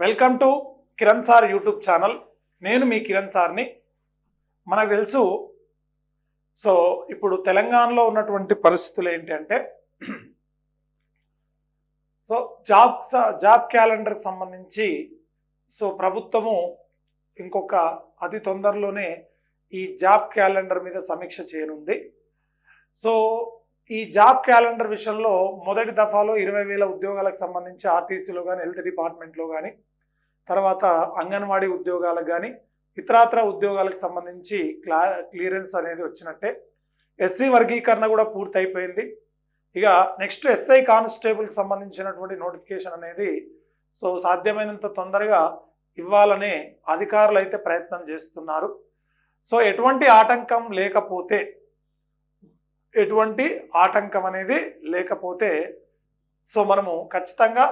Welcome to Kiran sir YouTube channel. నేను మీ కిరణ్ సార్ని. మనకు తెలుసు సో ఇప్పుడు తెలంగాణలో ఉన్నటువంటి పరిస్థితులు ఏంటి అంటే సో జాబ్ స- జాబ్ క్యాలెండర్కి సంబంధించి సో ప్రభుత్వము ఇంకొక అతి తొందరలోనే ఈ జాబ్ క్యాలెండర్ మీద సమీక్ష చేయనుంది. సో ఈ జాబ్ క్యాలెండర్ విషయంలో మొదటి దఫాలో ఇరవై వేల ఉద్యోగాలకు సంబంధించి ఆర్టీసీలో కానీ హెల్త్ డిపార్ట్మెంట్లో కానీ తర్వాత అంగన్వాడీ ఉద్యోగాలకు కానీ ఇతరాతర ఉద్యోగాలకు సంబంధించి క్లా క్లియరెన్స్ అనేది వచ్చినట్టే. ఎస్సీ వర్గీకరణ కూడా పూర్తయిపోయింది. ఇక నెక్స్ట్ ఎస్ఐ కానిస్టేబుల్కి సంబంధించినటువంటి నోటిఫికేషన్ అనేది సో సాధ్యమైనంత తొందరగా ఇవ్వాలనే అధికారులు అయితే ప్రయత్నం చేస్తున్నారు. సో ఎటువంటి ఆటంకం లేకపోతే ఎటువంటి ఆటంకం అనేది లేకపోతే సో మనము ఖచ్చితంగా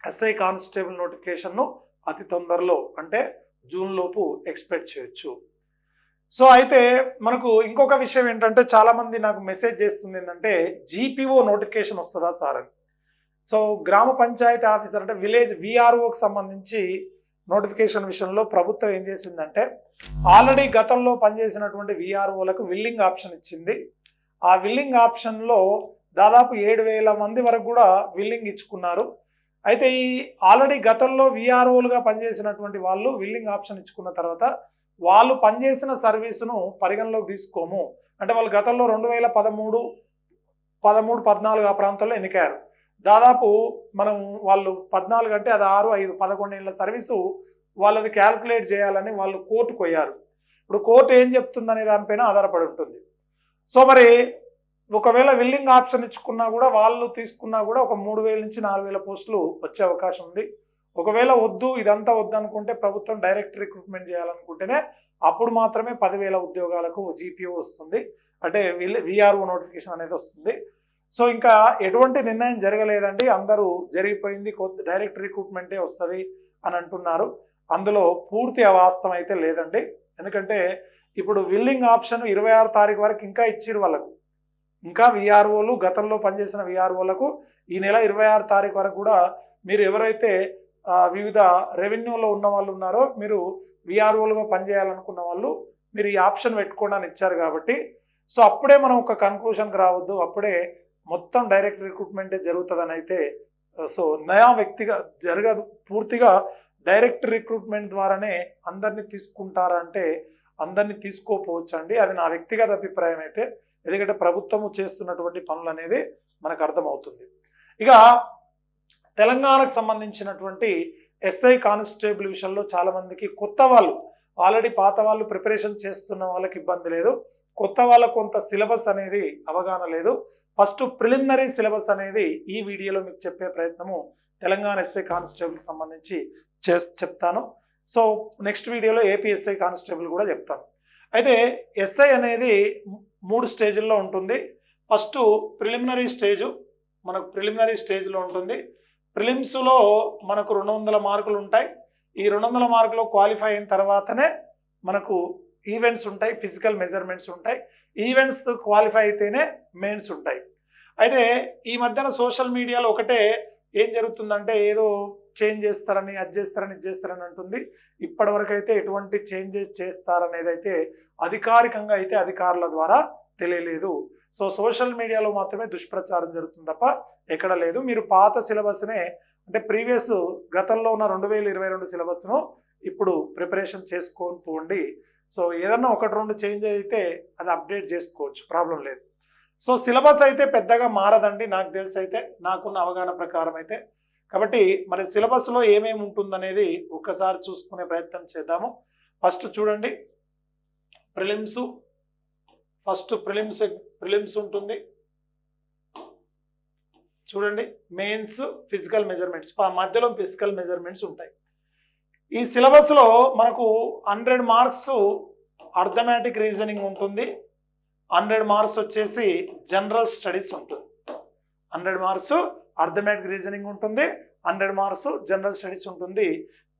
ఎస్ఐ కానిస్టేబుల్ నోటిఫికేషన్ను అతి తొందరలో అంటే జూన్ లోపు ఎక్స్పెక్ట్ చేయొచ్చు. సో అయితే మనకు ఇంకొక విషయం ఏంటంటే చాలామంది నాకు మెసేజ్ చేస్తుంది ఏంటంటే జీపీఓ నోటిఫికేషన్ వస్తుందా సార్ అని. సో గ్రామ పంచాయతీ ఆఫీసర్ అంటే విలేజ్ విఆర్ఓకి సంబంధించి నోటిఫికేషన్ విషయంలో ప్రభుత్వం ఏం చేసిందంటే ఆల్రెడీ గతంలో పనిచేసినటువంటి విఆర్ఓలకు విల్లింగ్ ఆప్షన్ ఇచ్చింది. ఆ విల్లింగ్ ఆప్షన్లో దాదాపు ఏడు వేల మంది వరకు కూడా విల్లింగ్ ఇచ్చుకున్నారు. అయితే ఈ ఆల్రెడీ గతంలో విఆర్ఓలుగా పనిచేసినటువంటి వాళ్ళు విల్లింగ్ ఆప్షన్ ఇచ్చుకున్న తర్వాత వాళ్ళు పనిచేసిన సర్వీసును పరిగణలోకి తీసుకోము. అంటే వాళ్ళు గతంలో రెండు వేల పదమూడు పదమూడు పద్నాలుగు ఆ ప్రాంతంలో ఎన్నికారు దాదాపు మనం వాళ్ళు పద్నాలుగు అంటే అది ఆరు ఐదు పదకొండు ఏళ్ళ సర్వీసు వాళ్ళది క్యాల్కులేట్ చేయాలని వాళ్ళు కోర్టుకు పోయారు. ఇప్పుడు కోర్టు ఏం చెప్తుందనే దానిపైన ఆధారపడి ఉంటుంది. సో మరి ఒకవేళ విల్లింగ్ ఆప్షన్ ఇచ్చుకున్నా కూడా వాళ్ళు తీసుకున్నా కూడా ఒక మూడు వేల నుంచి నాలుగు వేల పోస్టులు వచ్చే అవకాశం ఉంది. ఒకవేళ వద్దు ఇదంతా వద్దు అనుకుంటే ప్రభుత్వం డైరెక్ట్ రిక్రూట్మెంట్ చేయాలనుకుంటేనే అప్పుడు మాత్రమే పదివేల ఉద్యోగాలకు జీపీఓ వస్తుంది. అంటే విఆర్ఓ నోటిఫికేషన్ అనేది వస్తుంది. సో ఇంకా ఎటువంటి నిర్ణయం జరగలేదండి. అందరూ జరిగిపోయింది కొద్ది డైరెక్ట్ రిక్రూట్మెంటే వస్తుంది అని అంటున్నారు. అందులో పూర్తి వాస్తవం అయితే లేదండి. ఎందుకంటే ఇప్పుడు విల్లింగ్ ఆప్షన్ ఇరవై ఆరు తారీఖు వరకు ఇంకా ఇచ్చిరు వాళ్ళకు. ఇంకా విఆర్ఓలు గతంలో పనిచేసిన విఆర్ఓలకు ఈ నెల ఇరవై ఆరు తారీఖు వరకు కూడా మీరు ఎవరైతే వివిధ రెవెన్యూలో ఉన్న వాళ్ళు ఉన్నారో మీరు విఆర్ఓలుగా పనిచేయాలనుకున్న వాళ్ళు మీరు ఈ ఆప్షన్ పెట్టుకోవడానికి ఇచ్చారు కాబట్టి. సో అప్పుడే మనం ఒక కన్క్లూషన్కి రావద్దు. అప్పుడే మొత్తం డైరెక్ట్ రిక్రూట్మెంటే జరుగుతుందని అయితే సో నయా వ్యక్తిగా జరగదు. పూర్తిగా డైరెక్ట్ రిక్రూట్మెంట్ ద్వారానే అందరినీ తీసుకుంటారంటే అందరినీ తీసుకోపోవచ్చు అండి అది నా వ్యక్తిగత అభిప్రాయం అయితే. ఎందుకంటే ప్రభుత్వము చేస్తున్నటువంటి పనులు అనేది మనకు అర్థమవుతుంది. ఇక తెలంగాణకు సంబంధించినటువంటి ఎస్ఐ కానిస్టేబుల్ విషయంలో చాలామందికి కొత్త వాళ్ళు ఆల్రెడీ పాత వాళ్ళు ప్రిపరేషన్ చేస్తున్న వాళ్ళకి ఇబ్బంది లేదు. కొత్త వాళ్ళకు కొంత సిలబస్ అనేది అవగాహన లేదు. ఫస్ట్ ప్రిలిమినరీ సిలబస్ అనేది ఈ వీడియోలో మీకు చెప్పే ప్రయత్నము తెలంగాణ ఎస్ఐ కానిస్టేబుల్కి సంబంధించి చే చెప్తాను. సో నెక్స్ట్ వీడియోలో ఏపీఎస్ఐ కానిస్టేబుల్ కూడా చెప్తాను. అయితే ఎస్ఐ అనేది మూడు స్టేజ్ల్లో ఉంటుంది. ఫస్ట్ ప్రిలిమినరీ స్టేజు మనకు ప్రిలిమినరీ స్టేజ్లో ఉంటుంది. ప్రిలిమ్స్లో మనకు రెండు వందల మార్కులు ఉంటాయి. ఈ రెండు వందల మార్కులు క్వాలిఫై అయిన తర్వాతనే మనకు ఈవెంట్స్ ఉంటాయి ఫిజికల్ మెజర్మెంట్స్ ఉంటాయి. ఈవెంట్స్ క్వాలిఫై అయితేనే మెయిన్స్ ఉంటాయి. అయితే ఈ మధ్యన సోషల్ మీడియాలో ఒకటే ఏం జరుగుతుందంటే ఏదో చేంజ్ చేస్తారని అది చేస్తారని ఇది చేస్తారని అంటుంది. ఇప్పటివరకైతే ఎటువంటి చేంజెస్ చేస్తారనేది అయితే అధికారికంగా అయితే అధికారుల ద్వారా తెలియలేదు. సో సోషల్ మీడియాలో మాత్రమే దుష్ప్రచారం జరుగుతుంది తప్ప ఎక్కడ లేదు. మీరు పాత సిలబస్నే అంటే ప్రీవియస్ గతంలో ఉన్న రెండు వేల ఇరవై రెండు సిలబస్ను ఇప్పుడు ప్రిపరేషన్ చేసుకొని పోండి. సో ఏదన్నా ఒకటి రెండు చేంజ్ అయితే అది అప్డేట్ చేసుకోవచ్చు. ప్రాబ్లం లేదు. సో సిలబస్ అయితే పెద్దగా మారదండి. నాకు తెలిసి అయితే నాకున్న అవగాహన ప్రకారం అయితే కాబట్టి మరి సిలబస్లో ఏమేమి ఉంటుందనేది ఒక్కసారి చూసుకునే ప్రయత్నం చేద్దాము. ఫస్ట్ చూడండి. ప్రిలిమ్స్. ఫస్ట్ ప్రిలిమ్స్ ప్రిలిమ్స్ ఉంటుంది. చూడండి. Mains physical measurements. మధ్యలో ఫిజికల్ మెజర్మెంట్స్ ఉంటాయి. ఈ సిలబస్లో మనకు హండ్రెడ్ మార్క్స్ అర్థమెటిక్ రీజనింగ్ ఉంటుంది. హండ్రెడ్ మార్క్స్ వచ్చేసి జనరల్ స్టడీస్ ఉంటుంది. హండ్రెడ్ మార్క్స్ అర్థమెటిక్ రీజనింగ్ ఉంటుంది. హండ్రెడ్ మార్క్స్ జనరల్ స్టడీస్ ఉంటుంది.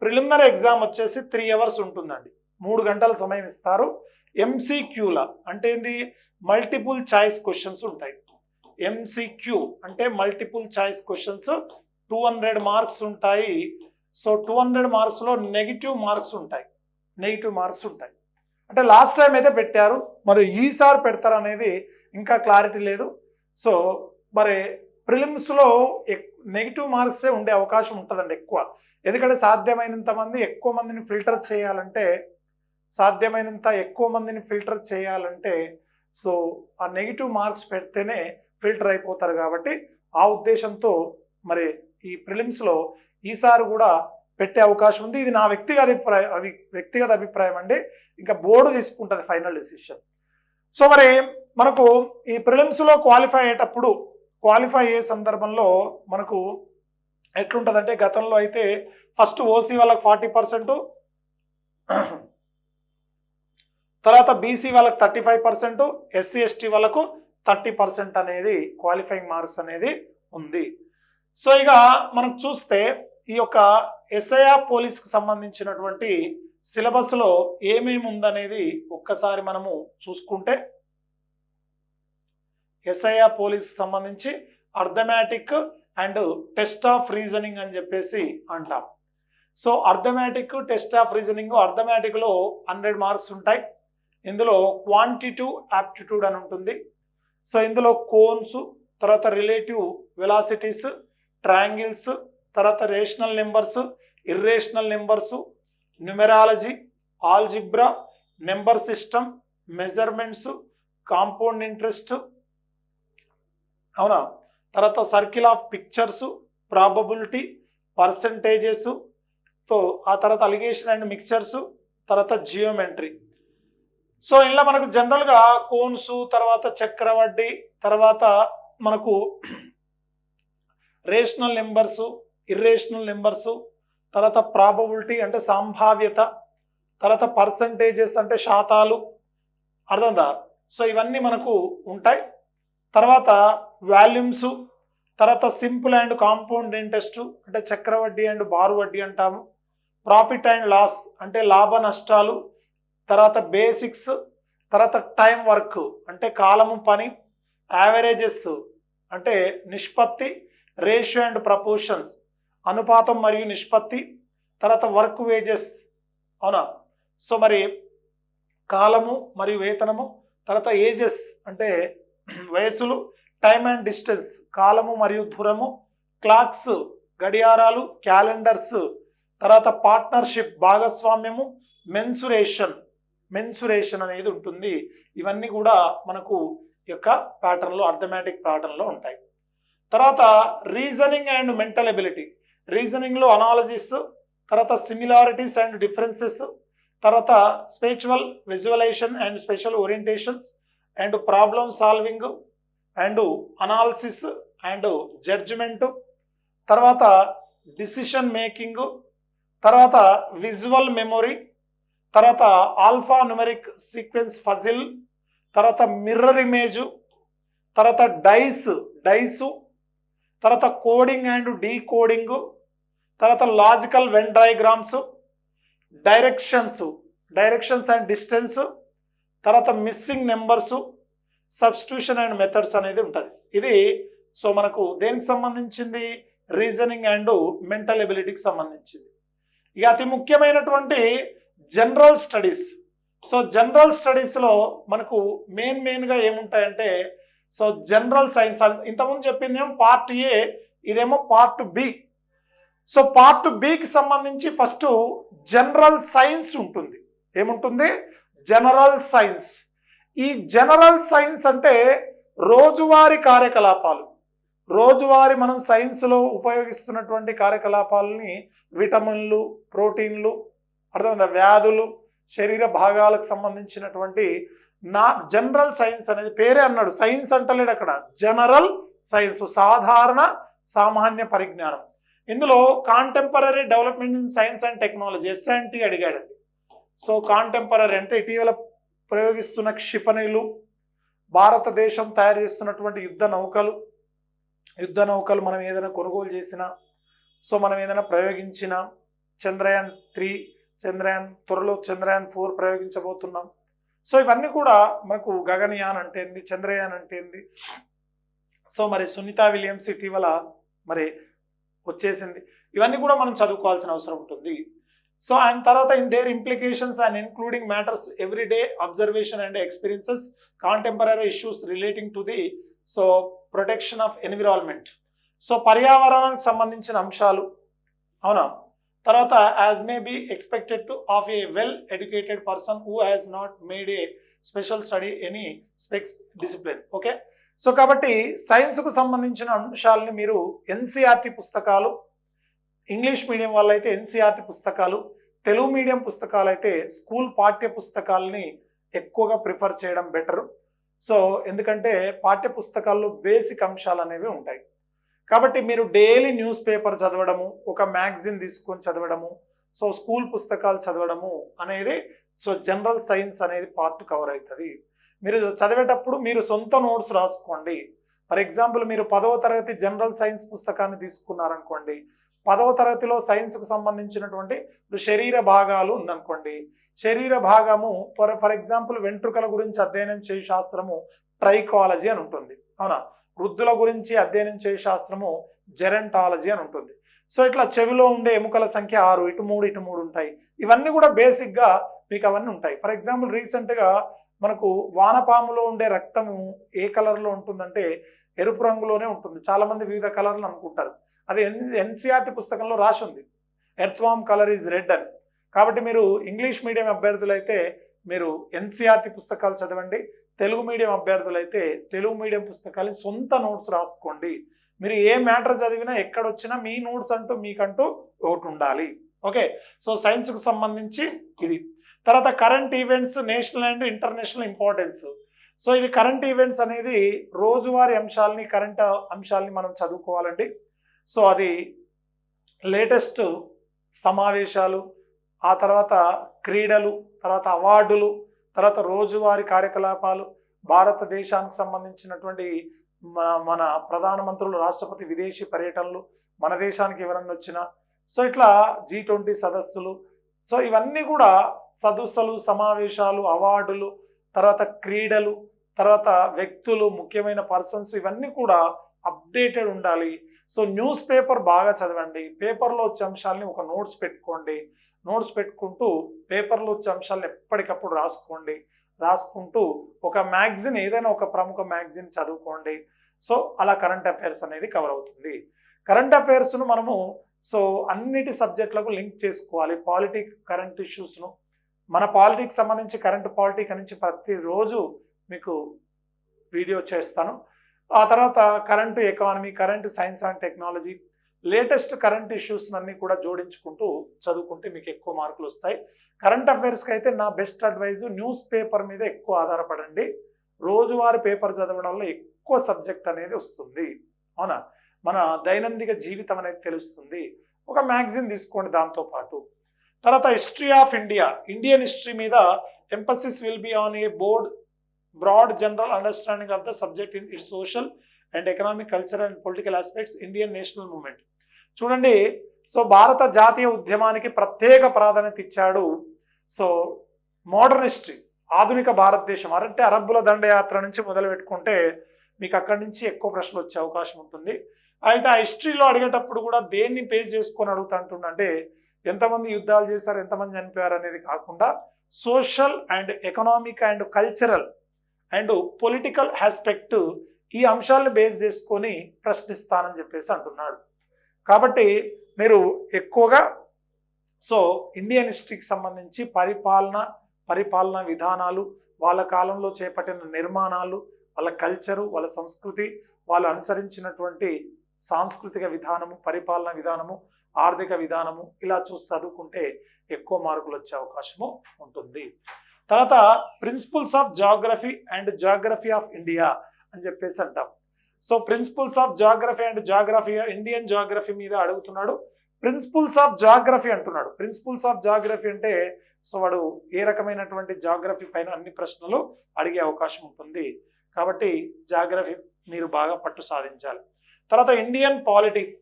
ప్రిలిమినరీ ఎగ్జామ్ వచ్చేసి త్రీ అవర్స్ ఉంటుందండి. మూడు గంటల సమయం ఇస్తారు. ఎంసీక్యూల అంటే ఏంది? మల్టిపుల్ చాయిస్ క్వశ్చన్స్ ఉంటాయి. ఎంసీక్యూ అంటే multiple choice questions two hundred marks ఉంటాయి. సో టూ హండ్రెడ్ మార్క్స్లో నెగిటివ్ మార్క్స్ ఉంటాయి. నెగిటివ్ మార్క్స్ ఉంటాయి. అంటే లాస్ట్ టైం అయితే పెట్టారు. మరి ఈసారి పెడతారు అనేది ఇంకా క్లారిటీ లేదు. సో మరి ప్రిలిమ్స్లో నెగిటివ్ మార్క్సే ఉండే అవకాశం ఉంటుందండి ఎక్కువ. ఎందుకంటే సాధ్యమైనంత మంది ఎక్కువ మందిని ఫిల్టర్ చేయాలంటే సాధ్యమైనంత ఎక్కువ మందిని ఫిల్టర్ చేయాలంటే సో ఆ నెగిటివ్ మార్క్స్ పెడితేనే ఫిల్టర్ అయిపోతారు కాబట్టి ఆ ఉద్దేశంతో మరి ఈ ప్రిలిమ్స్లో ఈసారి కూడా పెట్టే అవకాశం ఉంది. ఇది నా వ్యక్తిగత అభిప్రాయం అవి వ్యక్తిగత అభిప్రాయం అండి. ఇంకా బోర్డు తీసుకుంటుంది ఫైనల్ డెసిషన్. సో మరి మనకు ఈ ప్రిలిమ్స్లో క్వాలిఫై అయ్యేటప్పుడు క్వాలిఫై అయ్యే సందర్భంలో మనకు ఎట్లుంటుందంటే గతంలో అయితే ఫస్ట్ ఓసీ వాళ్ళకి ఫార్టీ పర్సెంట్ తర్వాత బీసీ వాళ్ళకి thirty five percent SC ST వాళ్ళకు థర్టీ పర్సెంట్ అనేది క్వాలిఫైయింగ్ మార్క్స్ అనేది ఉంది. సో ఇక మనం చూస్తే ఈ యొక్క ఎస్ఐఆ పోలీస్కి సంబంధించినటువంటి సిలబస్లో ఏమేమి ఉందనేది ఒక్కసారి మనము చూసుకుంటే ఎస్ఐఆర్ పోలీస్ సంబంధించి arithmetic and test of reasoning అని చెప్పేసి అంటాం. So arithmetic test of reasoning అర్థమెటిక్లో hundred marks ఉంటాయి. ఇందులో క్వాంటిటివ్ యాప్టిట్యూడ్ అని ఉంటుంది. సో ఇందులో కోన్స్ తర్వాత రిలేటివ్ వెలాసిటీస్ ట్రాంగిల్స్ తర్వాత rational numbers irrational numbers numerology algebra number system measurements compound interest అవునా? తర్వాత సర్కిల్ ఆఫ్ పిక్చర్స్ ప్రాబబిలిటీ పర్సంటేజెస్తో ఆ తర్వాత అలిగేషన్ అండ్ మిక్చర్స్ తర్వాత జియోమెట్రీ. సో ఇలా మనకు జనరల్గా కోన్స్ తర్వాత చక్రవడ్డీ తర్వాత మనకు రేషనల్ నెంబర్సు ఇర్రేషనల్ నెంబర్సు తర్వాత ప్రాబబిలిటీ అంటే సంభావ్యత తర్వాత పర్సంటేజెస్ అంటే శాతాలు అర్థందా సో ఇవన్నీ మనకు ఉంటాయి. తర్వాత వాల్యూమ్స్ తర్వాత సింపుల్ అండ్ కాంపౌండ్ ఇంట్రెస్ట్ అంటే చక్రవడ్డీ అండ్ బారు వడ్డీ అంటాము. ప్రాఫిట్ అండ్ లాస్ అంటే లాభ నష్టాలు తర్వాత బేసిక్స్ తర్వాత టైం వర్క్ అంటే కాలము పని యావరేజెస్ అంటే నిష్పత్తి రేషియో అండ్ ప్రపోర్షన్స్ అనుపాతం మరియు నిష్పత్తి తర్వాత వర్క్ వేజెస్ అవునా? సో మరి కాలము మరియు వేతనము తర్వాత ఏజెస్ అంటే వయసులు టైమ్ అండ్ డిస్టెన్స్ కాలము మరియు దూరము క్లాక్స్ గడియారాలు క్యాలెండర్స్ తర్వాత పార్ట్నర్షిప్ భాగస్వామ్యము మెన్సురేషన్ మెన్సురేషన్ అనేది ఉంటుంది. ఇవన్నీ కూడా మనకు యొక్క ప్యాటర్న్లో అర్థమెటిక్ ప్యాటర్న్లో ఉంటాయి. తర్వాత రీజనింగ్ అండ్ మెంటల్ ఎబిలిటీ రీజనింగ్లో అనాలజీస్ తర్వాత సిమిలారిటీస్ అండ్ డిఫరెన్సెస్ తర్వాత spiritual visualisation and special orientations and problem solving and analysis and judgement తర్వాత డిసిషన్ మేకింగ్ తర్వాత విజువల్ మెమొరీ తర్వాత ఆల్ఫా న్యూమరిక్ సీక్వెన్స్ ఫజిల్ తర్వాత మిర్రర్ ఇమేజు తర్వాత డైస్ డైసు తర్వాత coding and decoding తర్వాత logical Venn diagrams directions directions and distance తర్వాత missing numbers substitution and methods అనేది ఉంటుంది. ఇది సో మనకు దేనికి సంబంధించింది? రీజనింగ్ అండ్ మెంటల్ ఎబిలిటీకి సంబంధించింది. ఇక అతి ముఖ్యమైనటువంటి జనరల్ స్టడీస్. సో జనరల్ స్టడీస్లో మనకు మెయిన్ మెయిన్గా ఏముంటాయంటే సో జనరల్ సైన్స్ ఇంతకుముందు చెప్పింది ఏమో పార్ట్ ఏ ఇదేమో పార్ట్ బి. సో పార్ట్ బికి సంబంధించి ఫస్ట్ జనరల్ సైన్స్ ఉంటుంది. ఏముంటుంది? General science. ఈ జనరల్ సైన్స్ అంటే రోజువారీ కార్యకలాపాలు. రోజువారీ మనం సైన్స్లో ఉపయోగిస్తున్నటువంటి కార్యకలాపాలని విటమిన్లు ప్రోటీన్లు అర్థమైందా? వ్యాధులు శరీర భాగాలకు సంబంధించినటువంటి నా జనరల్ సైన్స్ అనేది పేరే అన్నాడు. సైన్స్ అంటలేడు అక్కడ. జనరల్ సైన్స్ సాధారణ సామాన్య పరిజ్ఞానం. ఇందులో contemporary development in science and technology SNT అడిగాడండి. So contemporary అంటే ఇటీవల ప్రయోగిస్తున్న క్షిపణులు భారతదేశం తయారు చేస్తున్నటువంటి యుద్ధ నౌకలు. యుద్ధ నౌకలు మనం ఏదైనా కొనుగోలు చేసినా సో మనం ఏదైనా ప్రయోగించిన చంద్రయాన్ త్రీ చంద్రయాన్ త్వరలో చంద్రయాన్ ఫోర్ ప్రయోగించబోతున్నాం. సో ఇవన్నీ కూడా మనకు గగనయాన్ అంటే ఏంది చంద్రయాన్ అంటే ఏంది? సో మరి సునీత విలియమ్స్ ఇటీవల మరి వచ్చేసింది. ఇవన్నీ కూడా మనం చదువుకోవాల్సిన అవసరం ఉంటుంది. సో అండ్ తర్వాత in their implications and including matters everyday observation and experiences contemporary issues relating to the so protection of environment so పర్యావరణానికి సంబంధించిన అంశాలు. అవునా? తర్వాత as may be expected to of a well educated person who has not made a special study any specs discipline okay so కాబట్టి సైన్స్కు సంబంధించిన అంశాలని మీరు ఎన్సీఆర్టీ పుస్తకాలు ఇంగ్లీష్ మీడియం వాళ్ళైతే ఎన్సీఆర్టీ పుస్తకాలు తెలుగు మీడియం పుస్తకాలు అయితే స్కూల్ పాఠ్య పుస్తకాలని ఎక్కువగా ప్రిఫర్ చేయడం బెటర్. సో ఎందుకంటే పాఠ్య పుస్తకాల్లో బేసిక్ అంశాలు అనేవి ఉంటాయి. కాబట్టి మీరు డైలీ న్యూస్ పేపర్ చదవడము ఒక మ్యాగజిన్ తీసుకొని చదవడము సో స్కూల్ పుస్తకాలు చదవడము అనేది సో జనరల్ సైన్స్ అనేది పార్ట్ కవర్ అవుతుంది. మీరు చదివేటప్పుడు మీరు సొంత నోట్స్ రాసుకోండి. ఫర్ ఎగ్జాంపుల్ మీరు పదవ తరగతి జనరల్ సైన్స్ పుస్తకాన్ని తీసుకున్నారనుకోండి పదవ తరగతిలో సైన్స్కు సంబంధించినటువంటి ఇప్పుడు శరీర భాగాలు ఉందనుకోండి. శరీర భాగము ఫర్ ఫర్ ఎగ్జాంపుల్ వెంట్రుకల గురించి అధ్యయనం చేయు శాస్త్రము ట్రైకాలజీ అని ఉంటుంది. అవునా? వృద్ధుల గురించి అధ్యయనం చేయు శాస్త్రము జెరంటాలజీ అని ఉంటుంది. సో ఇట్లా చెవిలో ఉండే ఎముకల సంఖ్య ఆరు ఇటు మూడు ఇటు మూడు ఉంటాయి. ఇవన్నీ కూడా బేసిక్గా మీకు అవన్నీ ఉంటాయి. ఫర్ ఎగ్జాంపుల్ రీసెంట్గా మనకు వానపాములో ఉండే రక్తము ఏ కలర్లో ఉంటుందంటే ఎరుపు రంగులోనే ఉంటుంది. చాలామంది వివిధ కలర్లు అనుకుంటారు. అది ఎన్ ఎన్సీఆర్టీ పుస్తకంలో రాసి ఉంది ఎర్త్వామ్ కలర్ ఈజ్ రెడ్ అని. కాబట్టి మీరు ఇంగ్లీష్ మీడియం అభ్యర్థులైతే మీరు ఎన్సీఆర్టీ పుస్తకాలు చదవండి. తెలుగు మీడియం అభ్యర్థులైతే తెలుగు మీడియం పుస్తకాలు సొంత నోట్స్ రాసుకోండి. మీరు ఏ మ్యాటర్ చదివినా ఎక్కడొచ్చినా మీ నోట్స్ అంటూ మీకంటూ ఒకటి ఉండాలి ఓకే? సో సైన్స్కు సంబంధించి ఇది. తర్వాత current events national and international importance. So ఇది కరెంట్ ఈవెంట్స్ అనేది రోజువారీ అంశాలని కరెంట్ అంశాలని మనం చదువుకోవాలండి. సో అది లేటెస్ట్ సమావేశాలు ఆ తర్వాత క్రీడలు తర్వాత అవార్డులు తర్వాత రోజువారీ కార్యకలాపాలు భారతదేశానికి సంబంధించినటువంటి మన మన ప్రధానమంత్రులు రాష్ట్రపతి విదేశీ పర్యటనలు మన దేశానికి ఎవరన్నా వచ్చినా. సో ఇట్లా జీ ట్వంటీ సదస్సులు. సో ఇవన్నీ కూడా సదస్సులు సమావేశాలు అవార్డులు తర్వాత క్రీడలు తర్వాత వ్యక్తులు ముఖ్యమైన పర్సన్స్ ఇవన్నీ కూడా అప్డేటెడ్ ఉండాలి. సో న్యూస్ పేపర్ బాగా చదవండి. పేపర్లో వచ్చే అంశాలని ఒక నోట్స్ పెట్టుకోండి. నోట్స్ పెట్టుకుంటూ పేపర్లో వచ్చే అంశాలను ఎప్పటికప్పుడు రాసుకోండి. రాసుకుంటూ ఒక మ్యాగజిన్ ఏదైనా ఒక ప్రముఖ మ్యాగజిన్ చదువుకోండి. సో అలా కరెంట్ అఫైర్స్ అనేది కవర్ అవుతుంది. కరెంట్ అఫైర్స్ను మనము సో అన్నిటి సబ్జెక్టులకు లింక్ చేసుకోవాలి. పాలిటిక్ కరెంట్ ఇష్యూస్ను. మన పాలిటిక్స్ సంబంధించి కరెంట్ పాలిటిక్ నుంచి ప్రతిరోజు మీకు వీడియో చేస్తాను. ఆ తర్వాత current economy current science and technology latest current issues అన్ని కూడా జోడించుకుంటూ చదువుకుంటే మీకు ఎక్కువ మార్కులు వస్తాయి. కరెంట్ అఫైర్స్కి అయితే నా బెస్ట్ అడ్వైజ్ న్యూస్ పేపర్ మీద ఎక్కువ ఆధారపడండి. రోజువారీ పేపర్ చదవడంలో ఎక్కువ సబ్జెక్ట్ అనేది వస్తుంది. అవునా? మన దైనందిక జీవితం అనేది తెలుస్తుంది. ఒక మ్యాగజిన్ తీసుకోండి దాంతోపాటు తర్వాత history of India Indian history మీద emphasis will be on a board broad general understanding of the subject in it social and economic culture and political aspects Indian national movement చూడండి సో భారత జాతీయ ఉద్యమానికి ప్రత్యేక ప్రాధాన్యత ఇచ్చాడు సో మోడర్న్ ఆధునిక భారతదేశం అంటే అరబ్బుల దండయాత్ర నుంచి మొదలు పెట్టుకుంటే మీకు అక్కడి నుంచి ఎక్కువ ప్రశ్నలు వచ్చే అవకాశం ఉంటుంది. అయితే ఆ హిస్టరీలో అడిగేటప్పుడు కూడా దేన్ని పేజ్ చేసుకొని అడుగుతుంటుండే ఎంతమంది యుద్ధాలు చేశారు ఎంతమంది చనిపోయారు అనేది కాకుండా social and economic and cultural and political aspect ఈ అంశాలను బేస్ చేసుకొని ప్రశ్నిస్తానని చెప్పేసి అంటున్నాడు. కాబట్టి మీరు ఎక్కువగా సో ఇండియన్ హిస్టరీకి సంబంధించి పరిపాలన పరిపాలన విధానాలు వాళ్ళ కాలంలో చేపట్టిన నిర్మాణాలు వాళ్ళ కల్చరు వాళ్ళ సంస్కృతి వాళ్ళు అనుసరించినటువంటి సాంస్కృతిక విధానము పరిపాలన విధానము ఆర్థిక విధానము ఇలా చూసి చదువుకుంటే ఎక్కువ మార్కులు వచ్చే అవకాశము ఉంటుంది. తర్వాత principles of geography and geography of India అని చెప్పేసి అంటాం. So principles of geography and geography Indian geography మీద అడుగుతున్నాడు. ప్రిన్సిపల్స్ ఆఫ్ జాగ్రఫీ అంటున్నాడు. ప్రిన్సిపల్స్ ఆఫ్ జాగ్రఫీ అంటే సో వాడు ఏ రకమైనటువంటి జాగ్రఫీ పైన అన్ని ప్రశ్నలు అడిగే అవకాశం ఉంటుంది. కాబట్టి జాగ్రఫీ మీరు బాగా పట్టు సాధించాలి. తర్వాత ఇండియన్ పాలిటిక్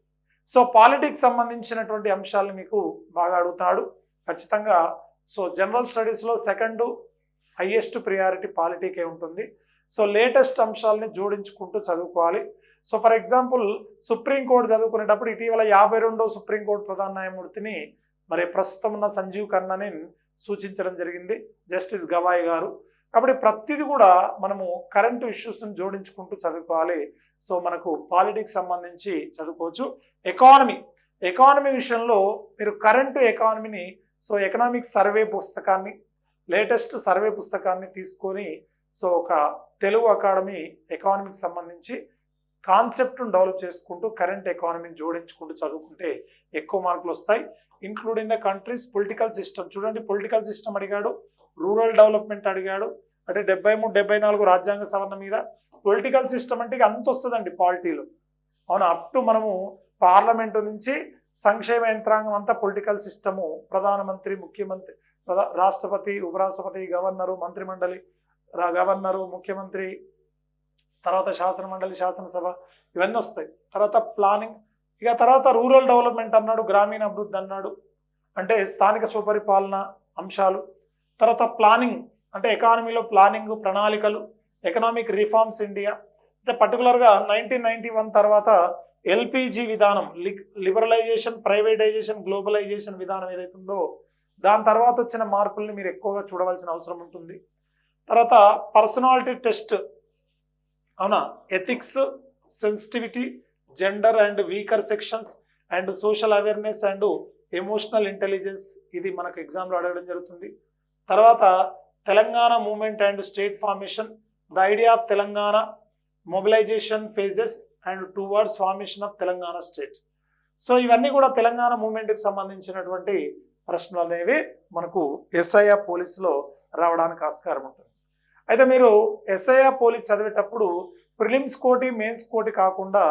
సో పాలిటిక్స్ సంబంధించినటువంటి అంశాలను మీకు బాగా అడుగుతాడు. ఖచ్చితంగా సో జనరల్ స్టడీస్లో సెకండ్ హయ్యెస్ట్ ప్రియారిటీ పాలిటీకే ఉంటుంది. సో లేటెస్ట్ అంశాలని జోడించుకుంటూ చదువుకోవాలి. సో ఫర్ ఎగ్జాంపుల్ సుప్రీంకోర్టు చదువుకునేటప్పుడు ఇటీవల యాభై రెండో సుప్రీంకోర్టు ప్రధాన న్యాయమూర్తిని మరి ప్రస్తుతం ఉన్న సంజీవ్ ఖన్నాని సూచించడం జరిగింది జస్టిస్ గవాయ్ గారు. కాబట్టి ప్రతిదీ కూడా మనము కరెంటు ఇష్యూస్ని జోడించుకుంటూ చదువుకోవాలి. సో మనకు పాలిటిక్స్ సంబంధించి చదువుకోవచ్చు. ఎకానమీ ఎకానమీ విషయంలో మీరు కరెంటు ఎకానమీని సో ఎకనామిక్ సర్వే పుస్తకాన్ని లేటెస్ట్ సర్వే పుస్తకాన్ని తీసుకొని సో ఒక తెలుగు అకాడమీ ఎకానమీకి సంబంధించి కాన్సెప్ట్ను డెవలప్ చేసుకుంటూ కరెంట్ ఎకానమీని జోడించుకుంటూ చదువుకుంటే ఎక్కువ మార్కులు వస్తాయి. Including the countries political system. చూడండి పొలిటికల్ సిస్టమ్ అడిగాడు రూరల్ డెవలప్మెంట్ అడిగాడు అంటే డెబ్బై మూడు డెబ్బై నాలుగు రాజ్యాంగ సవరణ మీద. పొలిటికల్ సిస్టమ్ అంటే అంత వస్తుందండి పాలిటీలో. అవును అప్ టు మనము పార్లమెంటు నుంచి సంక్షేమ యంత్రాంగం అంతా పొలిటికల్ సిస్టము. ప్రధానమంత్రి ముఖ్యమంత్రి ప్రధా- రాష్ట్రపతి ఉపరాష్ట్రపతి గవర్నరు మంత్రిమండలి గవర్నరు ముఖ్యమంత్రి తర్వాత శాసన మండలి శాసనసభ ఇవన్నీ వస్తాయి. తర్వాత ప్లానింగ్ ఇక తర్వాత రూరల్ డెవలప్మెంట్ అన్నాడు గ్రామీణ అభివృద్ధి అన్నాడు. అంటే స్థానిక స్వపరిపాలన అంశాలు. తర్వాత ప్లానింగ్ అంటే ఎకానమీలో ప్లానింగ్ ప్రణాళికలు ఎకనామిక్ రిఫార్మ్స్ ఇండియా. అంటే పర్టికులర్గా నైన్టీన్ నైన్టీ వన్ తర్వాత ఎల్పిజి విధానం లిబరలైజేషన్ ప్రైవేటైజేషన్ గ్లోబలైజేషన్ విధానం ఏదైతుందో దాని తర్వాత వచ్చిన మార్పుల్ని మీరు ఎక్కువగా చూడవలసిన అవసరం ఉంటుంది. తర్వాత పర్సనాలిటీ టెస్ట్. అవునా? Ethics sensitivity gender and weaker sections and social awareness and emotional intelligence ఇది మనకు ఎగ్జామ్లో అడగడం జరుగుతుంది. తర్వాత Telangana movement and state formation the idea of Telangana mobilisation phases and towards formation of Telangana state so ఇవన్నీ కూడా తెలంగాణ మూమెంట్కి సంబంధించినటువంటి ప్రశ్నలు అనేవి మనకు ఎస్ఐఆర్ పోలీసులో రావడానికి ఆస్కారం ఉంటుంది. అయితే మీరు ఎస్ఐఆర్ పోలీస్ చదివేటప్పుడు ప్రిలిమ్స్ కోటి మెయిన్స్ కోటి కాకుండా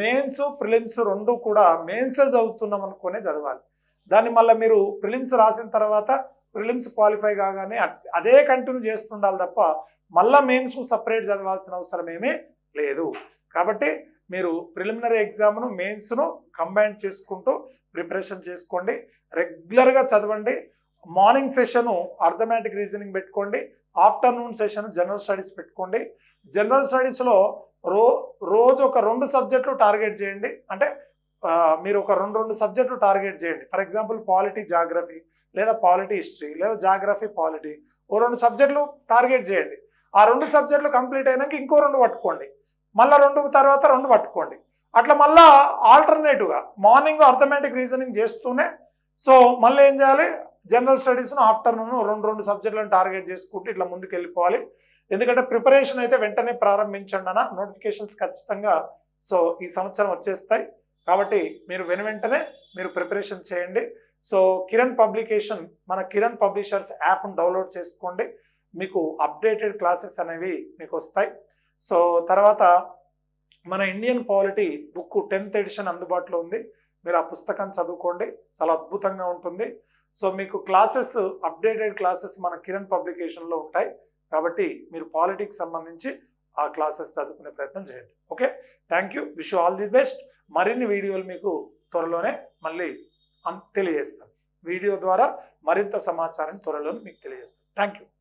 మెయిన్స్ ప్రిలిమ్స్ రెండు కూడా మెయిన్సే చదువుతున్నాం అనుకునే చదవాలి. దాన్ని మళ్ళీ మీరు ప్రిలిమ్స్ రాసిన తర్వాత ప్రిలిమ్స్ క్వాలిఫై కాగానే అదే కంటిన్యూ చేస్తుండాలి తప్ప మళ్ళీ మెయిన్స్ సపరేట్ చదవాల్సిన అవసరం ఏమీ లేదు. కాబట్టి మీరు ప్రిలిమినరీ ఎగ్జామ్ను మెయిన్స్ను కంబైన్ చేసుకుంటూ ప్రిపరేషన్ చేసుకోండి. రెగ్యులర్గా చదవండి. మార్నింగ్ సెషను అర్థమెటిక్ రీజనింగ్ పెట్టుకోండి. ఆఫ్టర్నూన్ సెషన్ జనరల్ స్టడీస్ పెట్టుకోండి. జనరల్ స్టడీస్లో రో రోజు ఒక రెండు సబ్జెక్టులు టార్గెట్ చేయండి. అంటే మీరు ఒక రెండు రెండు సబ్జెక్టులు టార్గెట్ చేయండి. ఫర్ ఎగ్జాంపుల్ పాలిటీ జాగ్రఫీ లేదా పాలిటీ హిస్టరీ లేదా జాగ్రఫీ పాలిటీ ఓ రెండు సబ్జెక్టులు టార్గెట్ చేయండి. ఆ రెండు సబ్జెక్టులు కంప్లీట్ అయినాక ఇంకో రెండు పట్టుకోండి. మళ్ళీ రెండు తర్వాత రెండు పట్టుకోండి. అట్లా మళ్ళా ఆల్టర్నేటివ్గా మార్నింగ్ అర్థమెటిక్ రీజనింగ్ చేస్తూనే సో మళ్ళీ ఏం చేయాలి? జనరల్ స్టడీస్ను ఆఫ్టర్నూన్ రెండు రెండు సబ్జెక్టులను టార్గెట్ చేసుకుంటూ ఇట్లా ముందుకు వెళ్ళిపోవాలి ఎందుకంటే ప్రిపరేషన్ అయితే వెంటనే ప్రారంభించండి అన్న నోటిఫికేషన్స్ ఖచ్చితంగా సో ఈ సంవత్సరం వచ్చేస్తాయి. కాబట్టి మీరు వెను వెంటనే మీరు ప్రిపరేషన్ చేయండి. సో కిరణ్ పబ్లికేషన్ మన కిరణ్ పబ్లిషర్స్ యాప్ను డౌన్లోడ్ చేసుకోండి. మీకు అప్డేటెడ్ క్లాసెస్ అనేవి మీకు వస్తాయి. సో తర్వాత మన Indian polity book tenth edition అందుబాటులో ఉంది. మీరు ఆ పుస్తకం చదువుకోండి. చాలా అద్భుతంగా ఉంటుంది. సో మీకు క్లాసెస్ అప్డేటెడ్ క్లాసెస్ మన కిరణ్ పబ్లికేషన్లో ఉంటాయి. కాబట్టి మీరు పాలిటిక్స్ సంబంధించి ఆ క్లాసెస్ చదువుకునే ప్రయత్నం చేయండి. Okay? Thank you wish all the best మరిన్ని వీడియోలు మీకు త్వరలోనే మళ్ళీ అన్- తెలియజేస్తాను. వీడియో ద్వారా మరింత సమాచారాన్ని త్వరలోనే మీకు తెలియజేస్తాను. Thank you